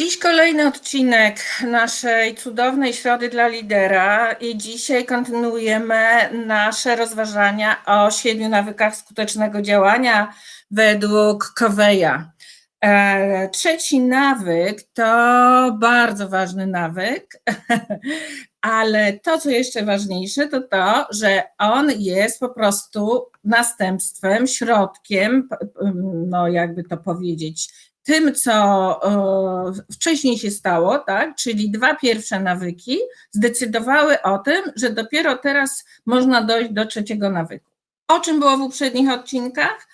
Dziś kolejny odcinek naszej cudownej Środy dla Lidera i dzisiaj kontynuujemy nasze rozważania o siedmiu nawykach skutecznego działania według Coveya. E, trzeci nawyk to bardzo ważny nawyk, ale to, co jeszcze ważniejsze, to to, że on jest po prostu następstwem, środkiem, no jakby to powiedzieć, tym, co wcześniej się stało, tak, czyli dwa pierwsze nawyki, zdecydowały o tym, że dopiero teraz można dojść do trzeciego nawyku. O czym było w poprzednich odcinkach?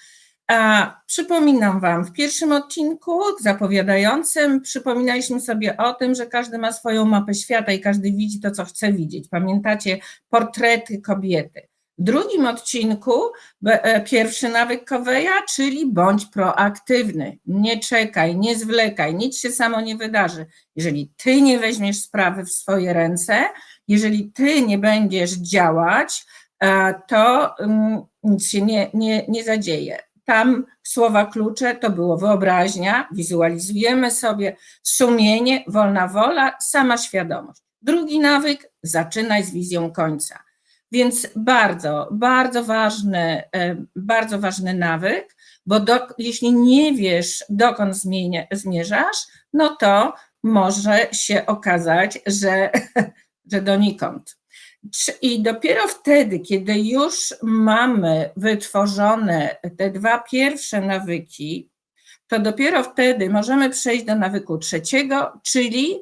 A, przypominam Wam, w pierwszym odcinku zapowiadającym przypominaliśmy sobie o tym, że każdy ma swoją mapę świata i każdy widzi to, co chce widzieć. Pamiętacie portrety kobiety. W drugim odcinku e, pierwszy nawyk Coveya, czyli bądź proaktywny. Nie czekaj, nie zwlekaj, nic się samo nie wydarzy. Jeżeli ty nie weźmiesz sprawy w swoje ręce, jeżeli ty nie będziesz działać, e, to mm, nic się nie, nie, nie zadzieje. Tam słowa klucze to było wyobraźnia, wizualizujemy sobie sumienie, wolna wola, sama świadomość. Drugi nawyk, zaczynaj z wizją końca. Więc bardzo, bardzo ważny, e, bardzo ważny nawyk, bo do, jeśli nie wiesz, dokąd zmienia, zmierzasz, no to może się okazać, że, że donikąd. I dopiero wtedy, kiedy już mamy wytworzone te dwa pierwsze nawyki, to dopiero wtedy możemy przejść do nawyku trzeciego, czyli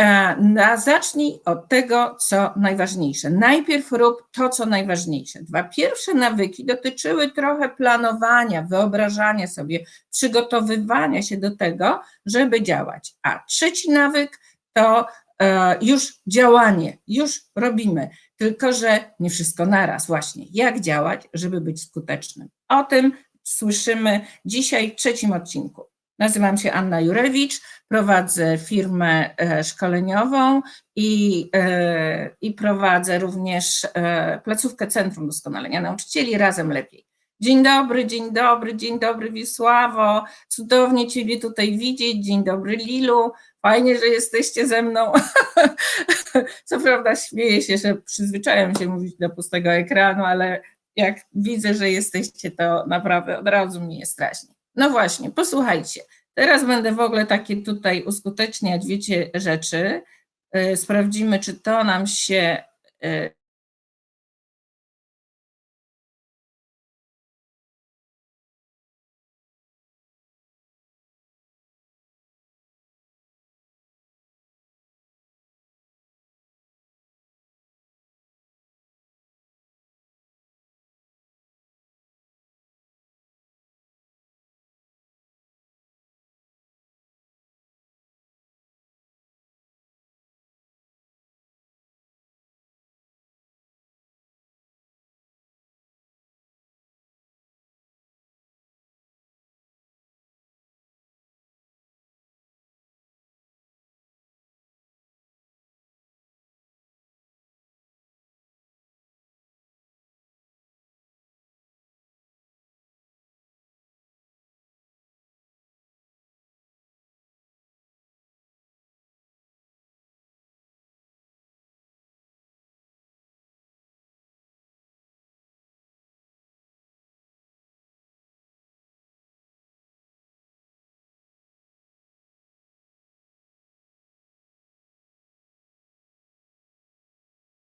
E, na, zacznij od tego, co najważniejsze. Najpierw rób to, co najważniejsze. Dwa pierwsze nawyki dotyczyły trochę planowania, wyobrażania sobie, przygotowywania się do tego, żeby działać. A trzeci nawyk to e, już działanie, już robimy. Tylko, że nie wszystko naraz, właśnie. Jak działać, żeby być skutecznym? O tym słyszymy dzisiaj w trzecim odcinku. Nazywam się Anna Jurewicz, prowadzę firmę e, szkoleniową i, e, i prowadzę również e, placówkę Centrum Doskonalenia Nauczycieli Razem Lepiej. Dzień dobry, dzień dobry, dzień dobry Wisławo, cudownie Ciebie tutaj widzieć, dzień dobry Lilu, fajnie, że jesteście ze mną. Co prawda śmieję się, że przyzwyczajam się mówić do pustego ekranu, ale jak widzę, że jesteście, to naprawdę od razu mi jest strasznie. No właśnie, posłuchajcie. Teraz będę w ogóle takie tutaj uskuteczniać, wiecie, rzeczy. E, sprawdzimy, czy to nam się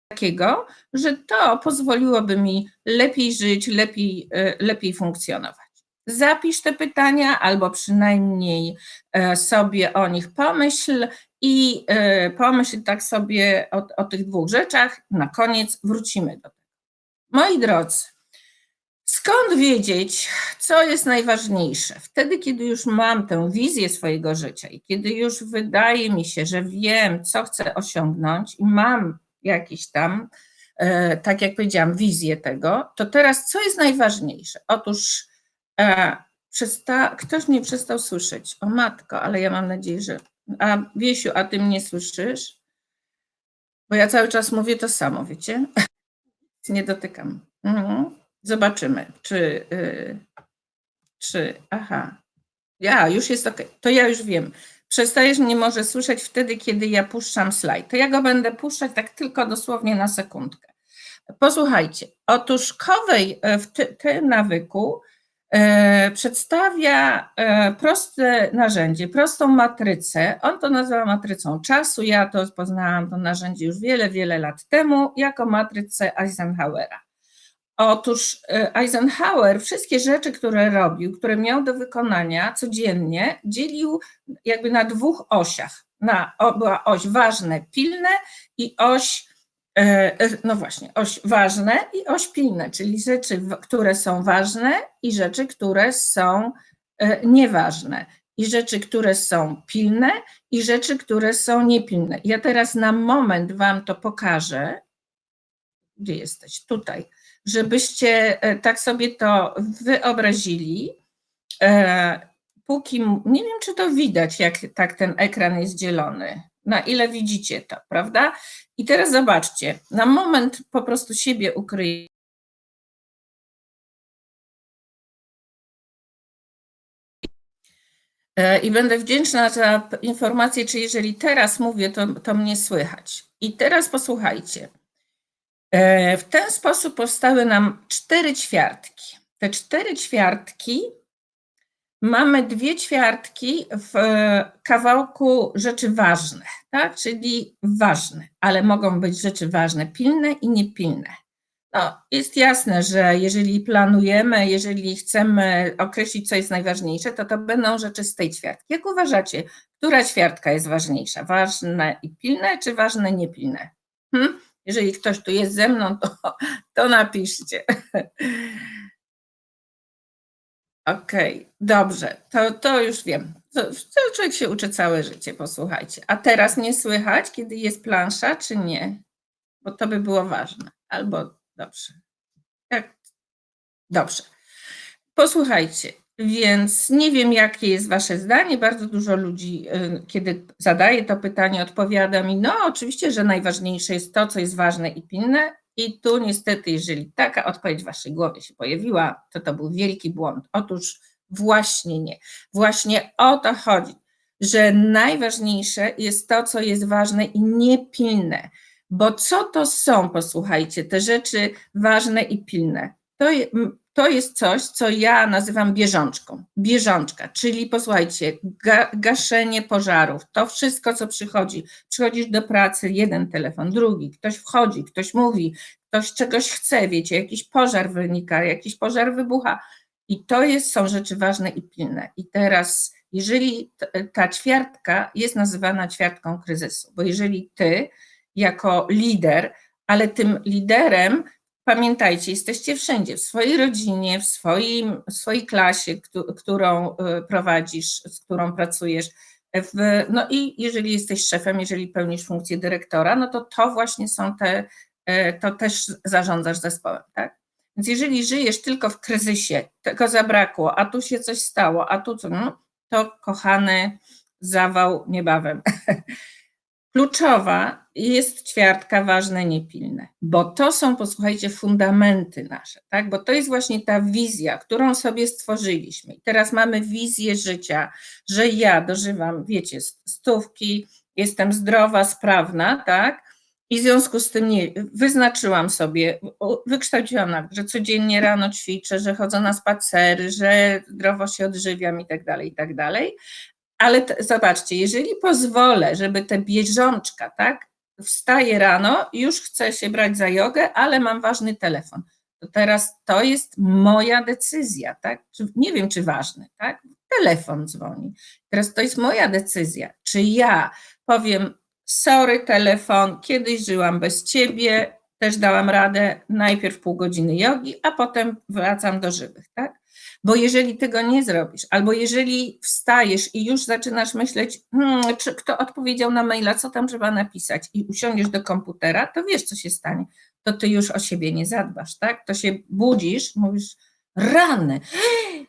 takiego, że to pozwoliłoby mi lepiej żyć, lepiej, e, lepiej funkcjonować. Zapisz te pytania, albo przynajmniej e, sobie o nich pomyśl i e, pomyśl tak sobie o, o tych dwóch rzeczach. Na koniec wrócimy do tego. Moi drodzy, Skąd wiedzieć, co jest najważniejsze? Wtedy, kiedy już mam tę wizję swojego życia i kiedy już wydaje mi się, że wiem, co chcę osiągnąć i mam jakiś tam, e, tak jak powiedziałam, wizję tego, to teraz co jest najważniejsze? Otóż e, przesta, ktoś nie przestał słyszeć. O matko, ale ja mam nadzieję, że. A Wiesiu, a ty mnie słyszysz? Bo ja cały czas mówię to samo, wiecie? nie dotykam. Mhm. Zobaczymy, czy. Y, czy aha. Ja, już jest ok. To ja już wiem. Przestajesz mnie może słyszeć wtedy, kiedy ja puszczam slajd. To ja go będę puszczać tak tylko dosłownie na sekundkę. Posłuchajcie, otóż Kowej e, w ty, tym nawyku e, przedstawia e, proste narzędzie, prostą matrycę. On to nazywa matrycą czasu. Ja to poznałam to narzędzie już wiele, wiele lat temu jako matrycę Eisenhowera. Otóż e, Eisenhower wszystkie rzeczy, które robił, które miał do wykonania codziennie, dzielił jakby na dwóch osiach. Na, była oś ważne, pilne i oś, e, e, no właśnie, oś ważne i oś pilne, czyli rzeczy, które są ważne i rzeczy, które są nieważne. I rzeczy, które są pilne, i rzeczy, które są niepilne. Ja teraz na moment Wam to pokażę. Gdzie jesteś? Tutaj żebyście e, tak sobie to wyobrazili. E, póki nie wiem, czy to widać, jak tak ten ekran jest dzielony, na ile widzicie to, prawda? I teraz zobaczcie, na moment po prostu siebie ukryję. E, I będę wdzięczna za informację, czy jeżeli teraz mówię, to, to mnie słychać. I teraz posłuchajcie. E, w ten sposób powstały nam cztery ćwiartki. Te cztery ćwiartki mamy dwie ćwiartki w kawałku rzeczy ważne, tak? czyli ważne, ale mogą być rzeczy ważne pilne i niepilne. No, jest jasne, że jeżeli planujemy, jeżeli chcemy określić, co jest najważniejsze, to to będą rzeczy z tej ćwiartki. Jak uważacie, która ćwiartka jest ważniejsza? Ważne i pilne, czy ważne niepilne? Hmm? Jeżeli ktoś tu jest ze mną, to, to napiszcie. Okej, okay, dobrze, to, to już wiem. To, to człowiek się uczy całe życie, posłuchajcie. A teraz nie słychać, kiedy jest plansza, czy nie? Bo to by było ważne. Albo dobrze. Jak? Dobrze. Posłuchajcie, więc nie wiem, jakie jest Wasze zdanie. Bardzo dużo ludzi, y, kiedy zadaje to pytanie, odpowiada mi: No, oczywiście, że najważniejsze jest to, co jest ważne i pilne. I tu niestety, jeżeli taka odpowiedź w Waszej głowie się pojawiła, to to był wielki błąd. Otóż właśnie nie. Właśnie o to chodzi, że najważniejsze jest to, co jest ważne i niepilne. Bo co to są, posłuchajcie, te rzeczy ważne i pilne? To, to jest coś, co ja nazywam bieżączką. Bieżączka, czyli posłuchajcie, ga, gaszenie pożarów, to wszystko, co przychodzi. Przychodzisz do pracy, jeden telefon, drugi, ktoś wchodzi, ktoś mówi, ktoś czegoś chce, wiecie, jakiś pożar wynika, jakiś pożar wybucha. I to jest, są rzeczy ważne i pilne. I teraz, jeżeli ta ćwiartka jest nazywana ćwiartką kryzysu, bo jeżeli ty, jako lider, ale tym liderem Pamiętajcie, jesteście wszędzie, w swojej rodzinie, w, swoim, w swojej klasie, którą y, prowadzisz, z którą pracujesz. W, no i jeżeli jesteś szefem, jeżeli pełnisz funkcję dyrektora, no to to właśnie są te, y, to też zarządzasz zespołem, tak? Więc jeżeli żyjesz tylko w kryzysie, tego zabrakło, a tu się coś stało, a tu co, no, to kochany zawał niebawem. Kluczowa jest ćwiartka ważne, niepilne, bo to są, posłuchajcie, fundamenty nasze, tak? Bo to jest właśnie ta wizja, którą sobie stworzyliśmy. I teraz mamy wizję życia, że ja dożywam, wiecie, stówki, jestem zdrowa, sprawna, tak? I w związku z tym nie, wyznaczyłam sobie, wykształciłam nawet, że codziennie rano ćwiczę, że chodzę na spacery, że zdrowo się odżywiam i tak dalej, i tak dalej. Ale zobaczcie, jeżeli pozwolę, żeby te bieżączka, tak, wstaję rano, już chcę się brać za jogę, ale mam ważny telefon. To teraz to jest moja decyzja, tak? Nie wiem, czy ważny, tak? Telefon dzwoni. Teraz to jest moja decyzja. Czy ja powiem, sorry, telefon, kiedyś żyłam bez ciebie, też dałam radę, najpierw pół godziny jogi, a potem wracam do żywych, tak? Bo jeżeli tego nie zrobisz, albo jeżeli wstajesz i już zaczynasz myśleć, hmm, czy kto odpowiedział na maila, co tam trzeba napisać, i usiądziesz do komputera, to wiesz, co się stanie. To ty już o siebie nie zadbasz, tak? To się budzisz, mówisz, rany.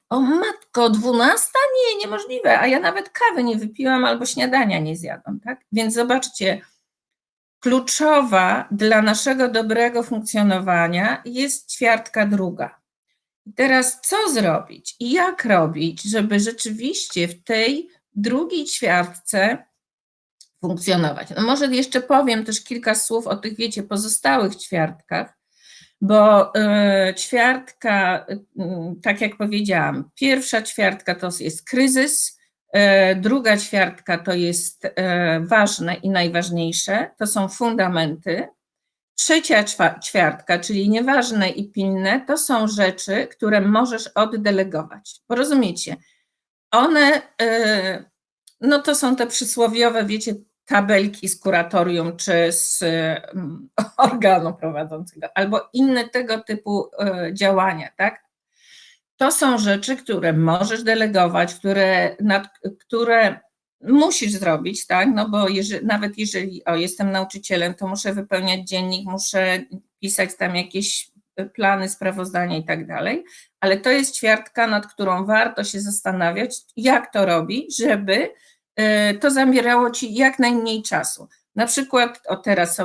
O matko, dwunasta? Nie, niemożliwe. A ja nawet kawy nie wypiłam albo śniadania nie zjadłam, tak? Więc zobaczcie, kluczowa dla naszego dobrego funkcjonowania jest ćwiartka druga. Teraz co zrobić i jak robić, żeby rzeczywiście w tej drugiej ćwiartce funkcjonować. No może jeszcze powiem też kilka słów o tych, wiecie, pozostałych ćwiartkach, bo y, ćwiartka, y, tak jak powiedziałam, pierwsza ćwiartka to jest kryzys, y, druga ćwiartka to jest ważne i najważniejsze, to są fundamenty, Trzecia ćwiartka, czyli nieważne i pilne, to są rzeczy, które możesz oddelegować. Porozumiecie? One, y, no to są te przysłowiowe, wiecie, tabelki z kuratorium czy z mm, organu prowadzącego, albo inne tego typu y, działania, tak? To są rzeczy, które możesz delegować, które, nad, które musisz zrobić, tak? No bo jeżeli, nawet jeżeli o, jestem nauczycielem, to muszę wypełniać dziennik, muszę pisać tam jakieś plany, sprawozdania i tak dalej, ale to jest ćwiartka, nad którą warto się zastanawiać, jak to robić, żeby y, to zabierało ci jak najmniej czasu. Na przykład, o teraz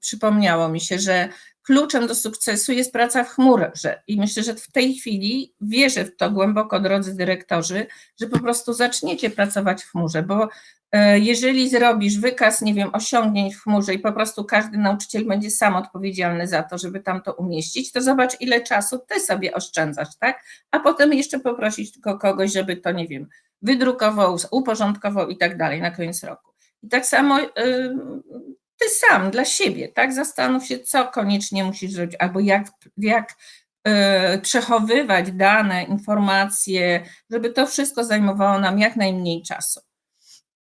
przypomniało mi się, że kluczem do sukcesu jest praca w chmurze i myślę, że w tej chwili wierzę w to głęboko, drodzy dyrektorzy, że po prostu zaczniecie pracować w chmurze, bo e, jeżeli zrobisz wykaz, nie wiem, osiągnięć w chmurze i po prostu każdy nauczyciel będzie sam odpowiedzialny za to, żeby tam to umieścić, to zobacz, ile czasu ty sobie oszczędzasz, tak? A potem jeszcze poprosić tylko kogoś, żeby to, nie wiem, wydrukował, uporządkował i tak dalej na koniec roku. I tak samo ty sam dla siebie, tak? Zastanów się, co koniecznie musisz zrobić, albo jak, jak y, przechowywać dane, informacje, żeby to wszystko zajmowało nam jak najmniej czasu.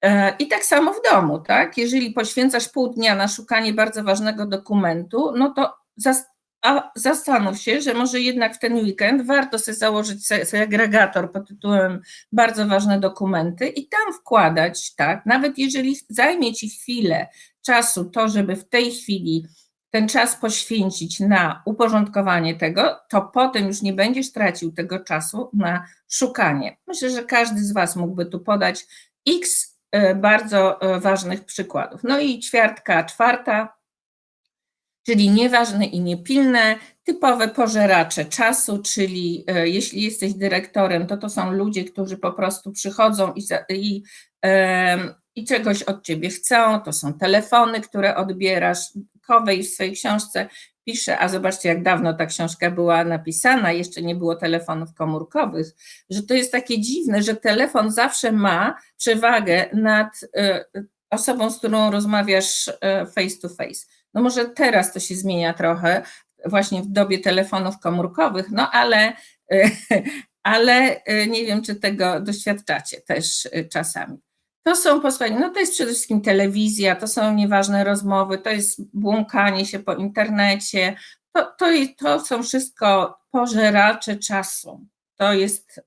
Y, I tak samo w domu, tak? Jeżeli poświęcasz pół dnia na szukanie bardzo ważnego dokumentu, no to zastanów się, że może jednak w ten weekend warto sobie założyć segregator pod tytułem bardzo ważne dokumenty i tam wkładać, tak, nawet jeżeli zajmie Ci chwilę czasu to, żeby w tej chwili ten czas poświęcić na uporządkowanie tego, to potem już nie będziesz tracił tego czasu na szukanie. Myślę, że każdy z Was mógłby tu podać x e, bardzo e, ważnych przykładów. No i ćwiartka czwarta, czyli nieważne i niepilne, typowe pożeracze czasu, czyli e, jeśli jesteś dyrektorem, to to są ludzie, którzy po prostu przychodzą i, i, i czegoś od ciebie chcą, to są telefony, które odbierasz. Kowej w swojej książce pisze, a zobaczcie, jak dawno ta książka była napisana, jeszcze nie było telefonów komórkowych, że to jest takie dziwne, że telefon zawsze ma przewagę nad e, osobą, z którą rozmawiasz e, face to face. No może teraz to się zmienia trochę, właśnie w dobie telefonów komórkowych, no ale, ale nie wiem, czy tego doświadczacie też czasami. To są posłuchajcie, no to jest przede wszystkim telewizja, to są nieważne rozmowy, to jest błąkanie się po internecie, to, to, to są wszystko pożeracze czasu. To jest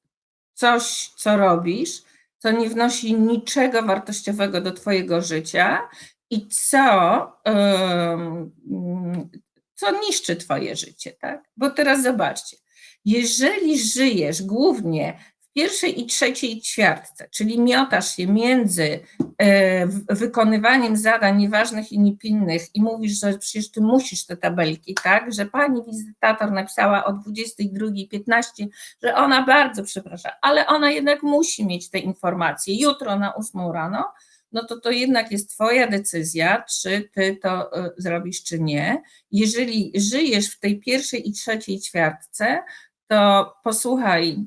coś, co robisz, co nie wnosi niczego wartościowego do Twojego życia i co, co niszczy Twoje życie, tak? Bo teraz zobaczcie, jeżeli żyjesz głównie pierwszej i trzeciej ćwiartce, czyli miotasz się między e, wykonywaniem zadań nieważnych i niepilnych i mówisz, że przecież ty musisz te tabelki, tak? Że pani wizytator napisała o 22.15, że ona bardzo przeprasza, ale ona jednak musi mieć te informacje jutro na 8 rano, no to to jednak jest Twoja decyzja, czy Ty to e, zrobisz, czy nie. Jeżeli żyjesz w tej pierwszej i trzeciej ćwiartce, to posłuchaj,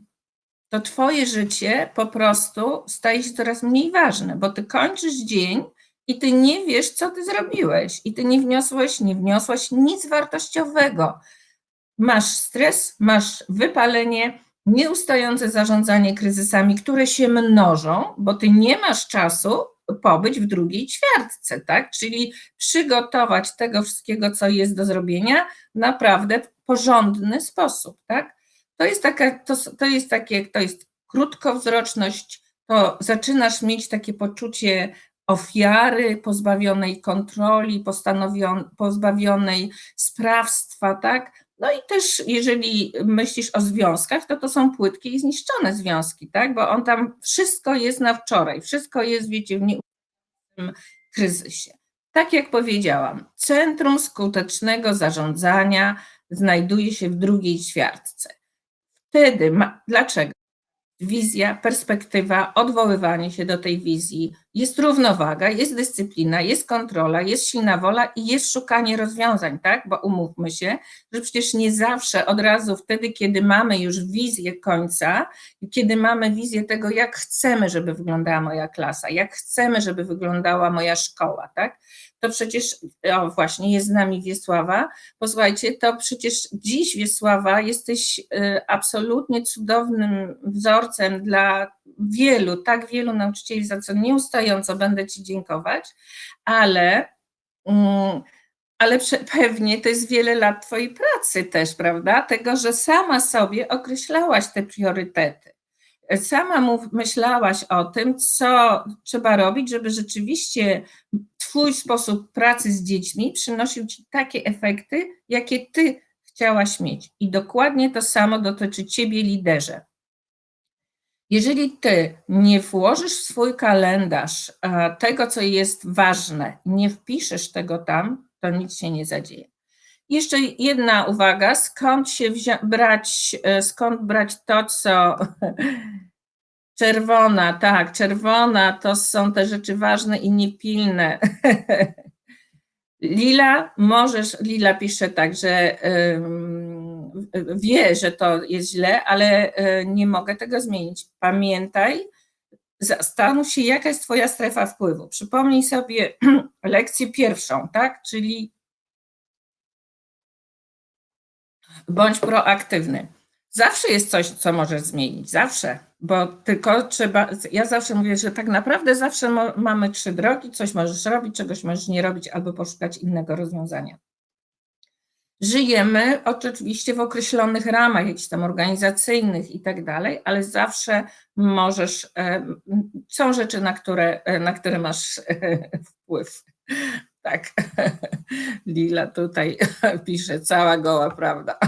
to Twoje życie po prostu staje się coraz mniej ważne, bo Ty kończysz dzień i Ty nie wiesz, co Ty zrobiłeś, i Ty nie wniosłeś, nie wniosłaś nic wartościowego. Masz stres, masz wypalenie, nieustające zarządzanie kryzysami, które się mnożą, bo Ty nie masz czasu pobyć w drugiej ćwiartce, tak? Czyli przygotować tego wszystkiego, co jest do zrobienia, naprawdę w porządny sposób, tak? To jest taka, to, to jest takie, to jest krótkowzroczność, to zaczynasz mieć takie poczucie ofiary, pozbawionej kontroli, pozbawionej sprawstwa, tak? No i też, jeżeli myślisz o związkach, to to są płytkie i zniszczone związki, tak? Bo on tam wszystko jest na wczoraj, wszystko jest, wiecie, w nieustającym kryzysie. Tak jak powiedziałam, centrum skutecznego zarządzania znajduje się w drugiej ćwiartce. Wtedy, ma, dlaczego? wizja, perspektywa, odwoływanie się do tej wizji, jest równowaga, jest dyscyplina, jest kontrola, jest silna wola i jest szukanie rozwiązań, tak? Bo umówmy się, że przecież nie zawsze od razu wtedy, kiedy mamy już wizję końca, kiedy mamy wizję tego, jak chcemy, żeby wyglądała moja klasa, jak chcemy, żeby wyglądała moja szkoła, tak? To przecież, o właśnie, jest z nami Wiesława. Posłuchajcie, to przecież dziś, Wiesława, jesteś y, absolutnie cudownym wzorcem dla wielu, tak wielu nauczycieli, za co nieustająco będę Ci dziękować, ale, mm, ale pewnie to jest wiele lat Twojej pracy też, prawda? Tego, że sama sobie określałaś te priorytety. Sama mów, myślałaś o tym, co trzeba robić, żeby rzeczywiście Twój sposób pracy z dziećmi przynosił Ci takie efekty, jakie Ty chciałaś mieć. I dokładnie to samo dotyczy Ciebie, liderze. Jeżeli ty nie włożysz w swój kalendarz e, tego, co jest ważne, nie wpiszesz tego tam, to nic się nie zadzieje. Jeszcze jedna uwaga, skąd się brać, e, skąd brać to, co czerwona, tak, czerwona to są te rzeczy ważne i niepilne. Lila, możesz, Lila pisze tak, że wie, że to jest źle, ale e, nie mogę tego zmienić. Pamiętaj, zastanów się, jaka jest Twoja strefa wpływu. Przypomnij sobie lekcję pierwszą, tak? Czyli bądź proaktywny. Zawsze jest coś, co możesz zmienić, zawsze, bo tylko trzeba. Ja zawsze mówię, że tak naprawdę zawsze mamy trzy drogi: coś możesz robić, czegoś możesz nie robić, albo poszukać innego rozwiązania. Żyjemy oczywiście w określonych ramach, jakichś tam organizacyjnych i tak dalej, ale zawsze możesz, e, są rzeczy, na które, e, na które masz e, wpływ. Tak, Lila tutaj pisze, cała goła prawda.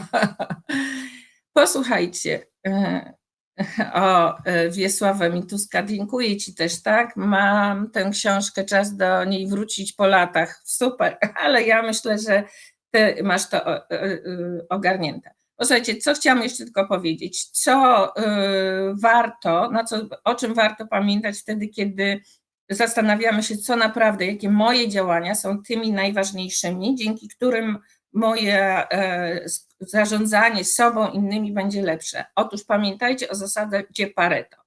Posłuchajcie, o Wiesława Mituska, dziękuję Ci też, tak? Mam tę książkę, czas do niej wrócić po latach, super, ale ja myślę, że ty masz to e, e, ogarnięte. Posłuchajcie, co chciałam jeszcze tylko powiedzieć, co e, warto, na co, o czym warto pamiętać wtedy, kiedy zastanawiamy się, co naprawdę, jakie moje działania są tymi najważniejszymi, dzięki którym moje zarządzanie sobą, innymi będzie lepsze. Otóż pamiętajcie o zasadzie Pareto.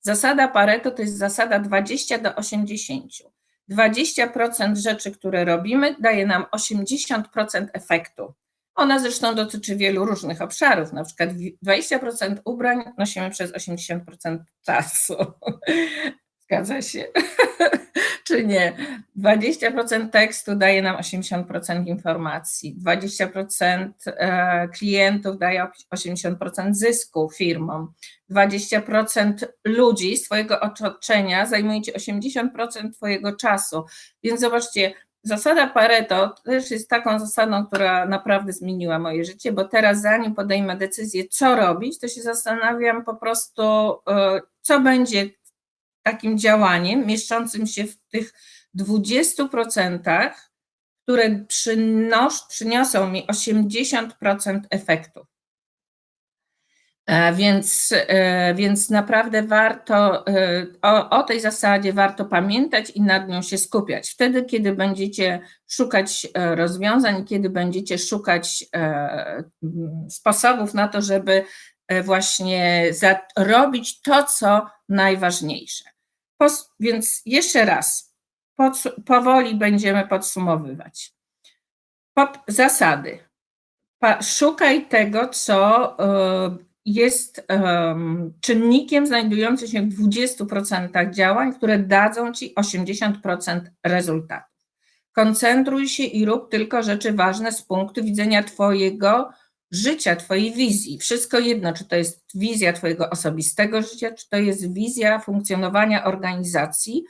Zasada Pareto to jest zasada 20 do 80. 20% rzeczy, które robimy, daje nam 80% efektu. Ona zresztą dotyczy wielu różnych obszarów, na przykład 20% ubrań nosimy przez 80% czasu. Zgadza się? Czy nie? 20% tekstu daje nam 80% informacji, 20% e, klientów daje 80% zysku firmom, 20% ludzi z Twojego otoczenia zajmuje Ci 80% Twojego czasu. Więc zobaczcie, zasada Pareto też jest taką zasadą, która naprawdę zmieniła moje życie, bo teraz zanim podejmę decyzję, co robić, to się zastanawiam po prostu, e, co będzie takim działaniem mieszczącym się w tych 20%, które przynos, przyniosą mi 80% efektów. E, więc, e, więc naprawdę warto e, o, o, tej zasadzie warto pamiętać i nad nią się skupiać. Wtedy, kiedy będziecie szukać rozwiązań, kiedy będziecie szukać sposobów na to, żeby właśnie robić to, co najważniejsze. Więc jeszcze raz, powoli będziemy podsumowywać. Pod zasady. Szukaj tego, co e, jest czynnikiem znajdującym się w 20% działań, które dadzą ci 80% rezultatów. Koncentruj się i rób tylko rzeczy ważne z punktu widzenia Twojego życia, Twojej wizji. Wszystko jedno, czy to jest wizja Twojego osobistego życia, czy to jest wizja funkcjonowania organizacji,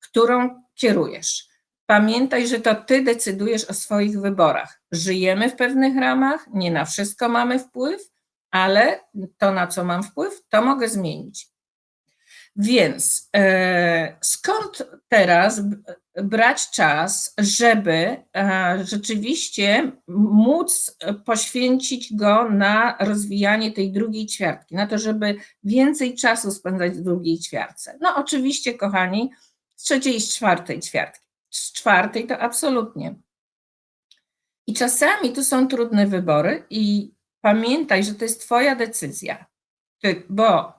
którą kierujesz. Pamiętaj, że to Ty decydujesz o swoich wyborach. Żyjemy w pewnych ramach, nie na wszystko mamy wpływ, ale to, na co mam wpływ, to mogę zmienić. Więc e, skąd teraz brać czas, żeby e, rzeczywiście móc poświęcić go na rozwijanie tej drugiej ćwiartki, na to, żeby więcej czasu spędzać w drugiej ćwiartce? No, oczywiście, kochani, z trzeciej i z czwartej ćwiartki. Z czwartej to absolutnie. I czasami tu są trudne wybory, i pamiętaj, że to jest Twoja decyzja, Ty, bo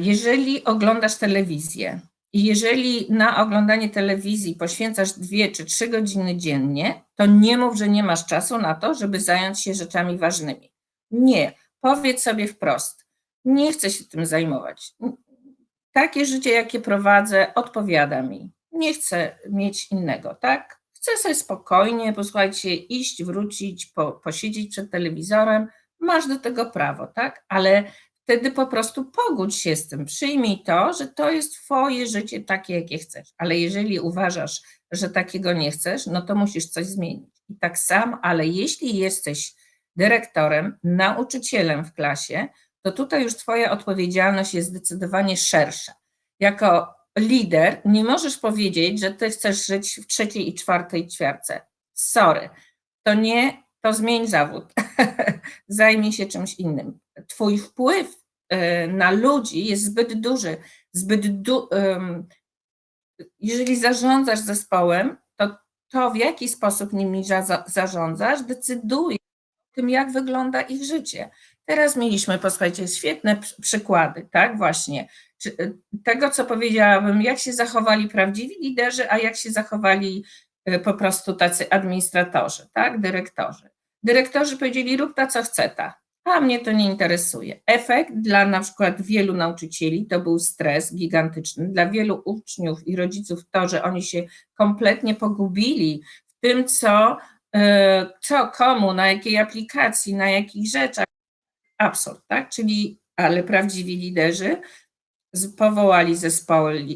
Jeżeli oglądasz telewizję i jeżeli na oglądanie telewizji poświęcasz dwie czy trzy godziny dziennie, to nie mów, że nie masz czasu na to, żeby zająć się rzeczami ważnymi. Nie. Powiedz sobie wprost, nie chcę się tym zajmować. Takie życie, jakie prowadzę, odpowiada mi. Nie chcę mieć innego, tak? Chcę sobie spokojnie, posłuchajcie, iść, wrócić, po, posiedzieć przed telewizorem. Masz do tego prawo, tak? Ale wtedy po prostu pogódź się z tym, przyjmij to, że to jest Twoje życie takie, jakie chcesz. Ale jeżeli uważasz, że takiego nie chcesz, no to musisz coś zmienić. I tak sam, ale jeśli jesteś dyrektorem, nauczycielem w klasie, to tutaj już Twoja odpowiedzialność jest zdecydowanie szersza. Jako lider nie możesz powiedzieć, że Ty chcesz żyć w trzeciej i czwartej ćwiarce. Sorry, to nie, to zmień zawód. Zajmij się czymś innym. Twój wpływ y, na ludzi jest zbyt duży, zbyt du, jeżeli zarządzasz zespołem, to to, w jaki sposób nimi za, zarządzasz, decyduje o tym, jak wygląda ich życie. Teraz mieliśmy, posłuchajcie, świetne przy- przykłady, tak, właśnie, y, tego, co powiedziałabym, jak się zachowali prawdziwi liderzy, a jak się zachowali y, po prostu tacy administratorzy, tak, dyrektorzy. Dyrektorzy powiedzieli, rób ta, co chce ta, a mnie to nie interesuje. Efekt dla na przykład wielu nauczycieli to był stres gigantyczny, dla wielu uczniów i rodziców to, że oni się kompletnie pogubili w tym, co, e, co komu, na jakiej aplikacji, na jakich rzeczach. Absurd, tak? Czyli, ale prawdziwi liderzy powołali zespoły,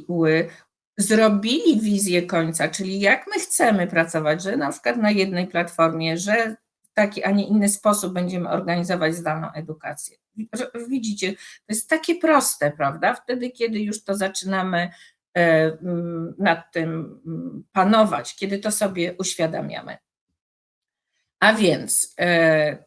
zrobili wizję końca, czyli jak my chcemy pracować, że na przykład na jednej platformie, że taki, a nie inny sposób będziemy organizować zdalną edukację. Widzicie, to jest takie proste, prawda? Wtedy, kiedy już to zaczynamy e, mm, nad tym mm, panować, kiedy to sobie uświadamiamy. A więc e,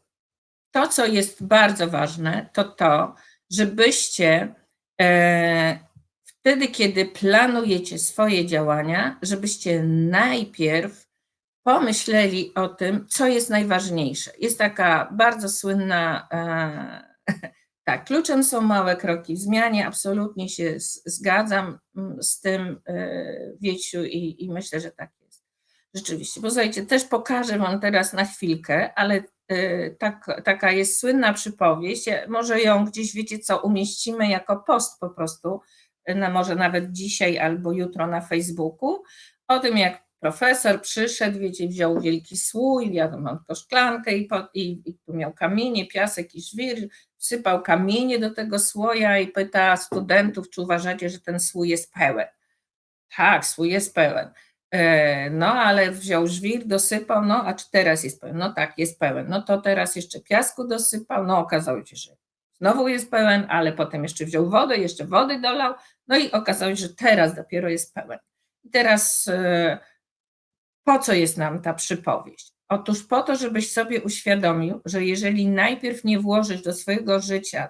to, co jest bardzo ważne, to to, żebyście e, wtedy, kiedy planujecie swoje działania, żebyście najpierw pomyśleli o tym, co jest najważniejsze. Jest taka bardzo słynna, e, tak, kluczem są małe kroki w zmianie, absolutnie się zgadzam mm, z tym, e, Wieciu, i, i myślę, że tak jest. Rzeczywiście. Posłuchajcie, też pokażę Wam teraz na chwilkę, ale e, tak, taka jest słynna przypowieść. Może ją gdzieś, wiecie co, umieścimy jako post po prostu, na może nawet dzisiaj albo jutro na Facebooku, o tym, jak profesor przyszedł, wiecie, wziął wielki słój, wiadomo, tylko szklankę i, po, i, i tu miał kamienie, piasek i żwir, wsypał kamienie do tego słoja i pyta studentów, czy uważacie, że ten słój jest pełen. Tak, słój jest pełen. E, No, ale wziął żwir, dosypał, no, a czy teraz jest pełen? No tak, jest pełen. No to teraz jeszcze piasku dosypał, no okazało się, że znowu jest pełen, ale potem jeszcze wziął wodę, jeszcze wody dolał, no i okazało się, że teraz dopiero jest pełen. I teraz e, po co jest nam ta przypowieść? Otóż po to, żebyś sobie uświadomił, że jeżeli najpierw nie włożysz do swojego życia,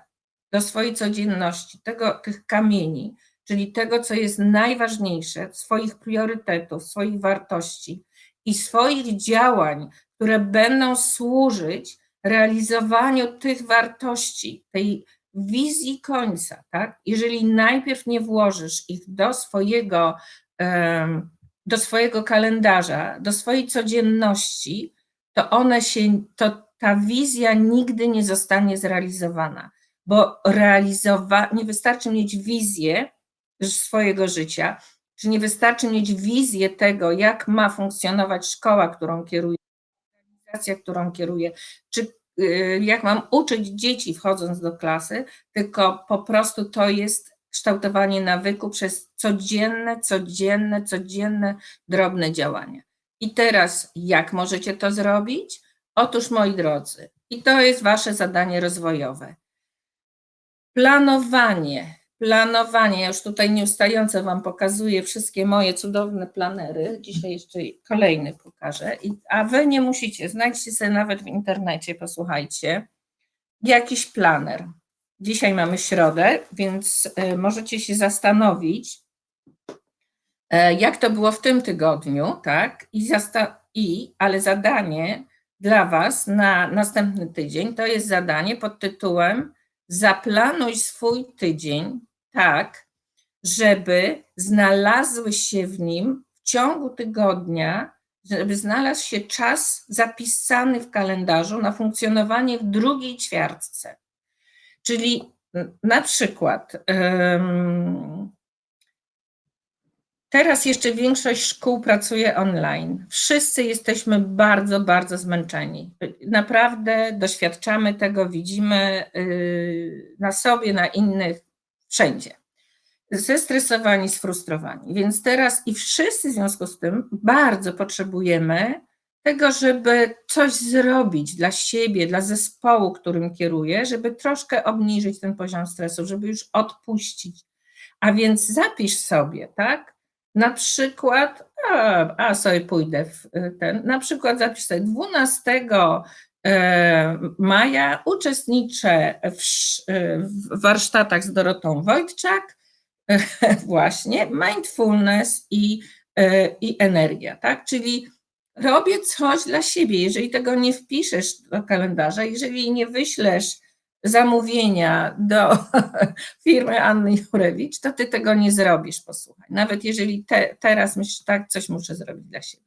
do swojej codzienności tego, tych kamieni, czyli tego, co jest najważniejsze, swoich priorytetów, swoich wartości i swoich działań, które będą służyć realizowaniu tych wartości, tej wizji końca, tak? Jeżeli najpierw nie włożysz ich do swojego, do swojego kalendarza, do swojej codzienności, to one się, to ta wizja nigdy nie zostanie zrealizowana, bo realizowa, nie wystarczy mieć wizję swojego życia, czy nie wystarczy mieć wizję tego, jak ma funkcjonować szkoła, którą kieruję, organizacja, którą kieruję, czy y, jak mam uczyć dzieci wchodząc do klasy, tylko po prostu to jest kształtowanie nawyku przez codzienne, codzienne, codzienne, drobne działania. I teraz, jak możecie to zrobić? Otóż, moi drodzy, i to jest Wasze zadanie rozwojowe. Planowanie planowanie. Ja już tutaj nieustająco Wam pokazuję wszystkie moje cudowne planery. Dzisiaj jeszcze kolejny pokażę. I, a Wy nie musicie, znajdźcie sobie nawet w internecie, posłuchajcie, jakiś planer. Dzisiaj mamy środę, więc y, możecie się zastanowić, y, jak to było w tym tygodniu, tak? I, i ale zadanie dla Was na następny tydzień to jest zadanie pod tytułem Zaplanuj swój tydzień tak, żeby znalazły się w nim w ciągu tygodnia, żeby znalazł się czas zapisany w kalendarzu na funkcjonowanie w drugiej ćwiartce. Czyli na przykład teraz jeszcze większość szkół pracuje online. Wszyscy jesteśmy bardzo, bardzo zmęczeni. Naprawdę doświadczamy tego, widzimy y, na sobie, na innych, wszędzie. Zestresowani, sfrustrowani. Więc teraz i wszyscy w związku z tym bardzo potrzebujemy tego, żeby coś zrobić dla siebie, dla zespołu, którym kieruję, żeby troszkę obniżyć ten poziom stresu, żeby już odpuścić. A więc zapisz sobie, tak? Na przykład, a, a sobie pójdę w ten, na przykład zapisz sobie 12 e, maja uczestniczę w, w warsztatach z Dorotą Wojtczak, właśnie mindfulness i, e, i energia, tak? Czyli robię coś dla siebie. Jeżeli tego nie wpiszesz do kalendarza, jeżeli nie wyślesz zamówienia do firmy Anny Jurewicz, to ty tego nie zrobisz, posłuchaj. Nawet jeżeli te, teraz myślisz, tak, coś muszę zrobić dla siebie.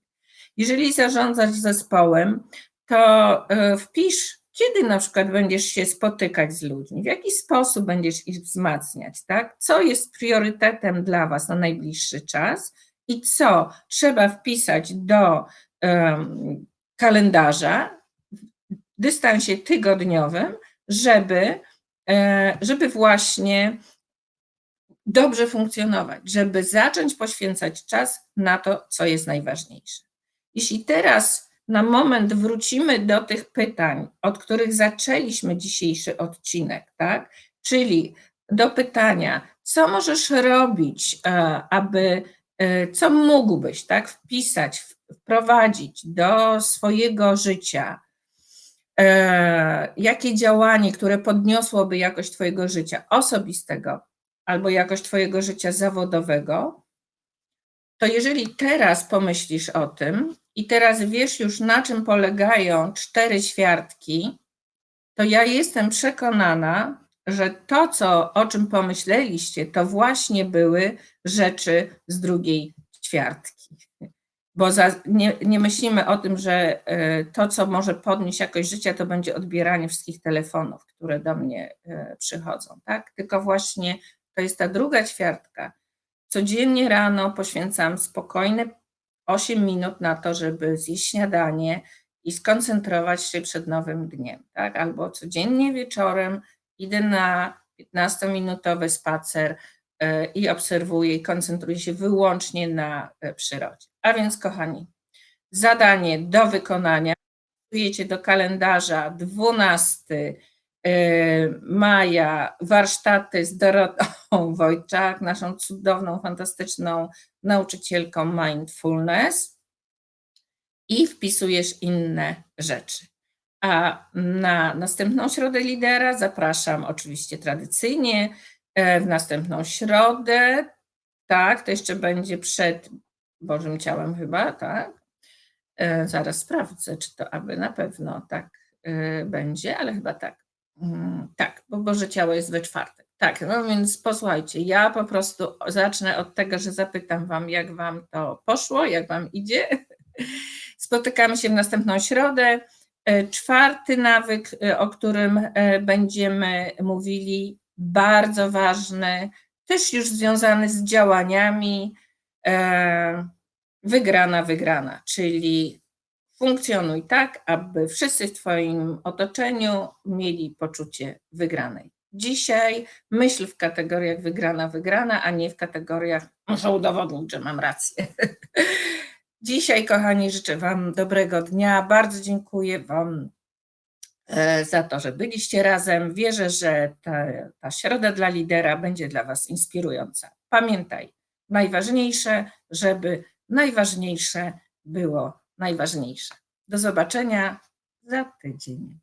Jeżeli zarządzasz zespołem, to e, wpisz, kiedy na przykład będziesz się spotykać z ludźmi, w jaki sposób będziesz ich wzmacniać, tak? Co jest priorytetem dla Was na najbliższy czas i co trzeba wpisać do kalendarza w dystansie tygodniowym, żeby, e, żeby właśnie dobrze funkcjonować, żeby zacząć poświęcać czas na to, co jest najważniejsze. Jeśli teraz na moment wrócimy do tych pytań, od których zaczęliśmy dzisiejszy odcinek, tak? Czyli do pytania, co możesz robić, e, aby, e, co mógłbyś, tak, wpisać, wprowadzić do swojego życia, e, jakie działanie, które podniosłoby jakość Twojego życia osobistego albo jakość Twojego życia zawodowego, to jeżeli teraz pomyślisz o tym i teraz wiesz już, na czym polegają cztery ćwiartki, to ja jestem przekonana, że to, co, o czym pomyśleliście, to właśnie były rzeczy z drugiej ćwiartki bo za, nie, nie, myślimy o tym, że e, to, co może podnieść jakość życia, to będzie odbieranie wszystkich telefonów, które do mnie e, przychodzą, tak? Tylko właśnie to jest ta druga ćwiartka. Codziennie rano poświęcam spokojne 8 minut na to, żeby zjeść śniadanie i skoncentrować się przed nowym dniem, tak? Albo codziennie wieczorem idę na 15-minutowy spacer, E, i obserwuję i koncentruję się wyłącznie na przyrodzie. A więc, kochani, zadanie do wykonania. Wpisujecie do kalendarza 12 e, maja warsztaty z Dorotą Wojczak, naszą cudowną, fantastyczną nauczycielką mindfulness i wpisujesz inne rzeczy. A na następną środę lidera zapraszam oczywiście tradycyjnie E, w następną środę. Tak, to jeszcze będzie przed Bożym Ciałem chyba, tak? E, zaraz sprawdzę, czy to aby na pewno tak e, będzie, ale chyba tak. Mm, tak, bo Boże Ciało jest we czwartek. Tak, no więc posłuchajcie, ja po prostu zacznę od tego, że zapytam Wam, jak Wam to poszło, jak Wam idzie. Spotykamy się w następną środę. Czwarty nawyk, o którym będziemy mówili, bardzo ważny, też już związany z działaniami e, wygrana, wygrana, czyli funkcjonuj tak, aby wszyscy w Twoim otoczeniu mieli poczucie wygranej. Dzisiaj myśl w kategoriach wygrana, wygrana, a nie w kategoriach muszę udowodnić, że mam rację. Dzisiaj, kochani, życzę Wam dobrego dnia. Bardzo dziękuję Wam e, za to, że byliście razem. Wierzę, że ta, ta środa dla lidera będzie dla Was inspirująca. Pamiętaj, najważniejsze, żeby najważniejsze było najważniejsze. Do zobaczenia za tydzień.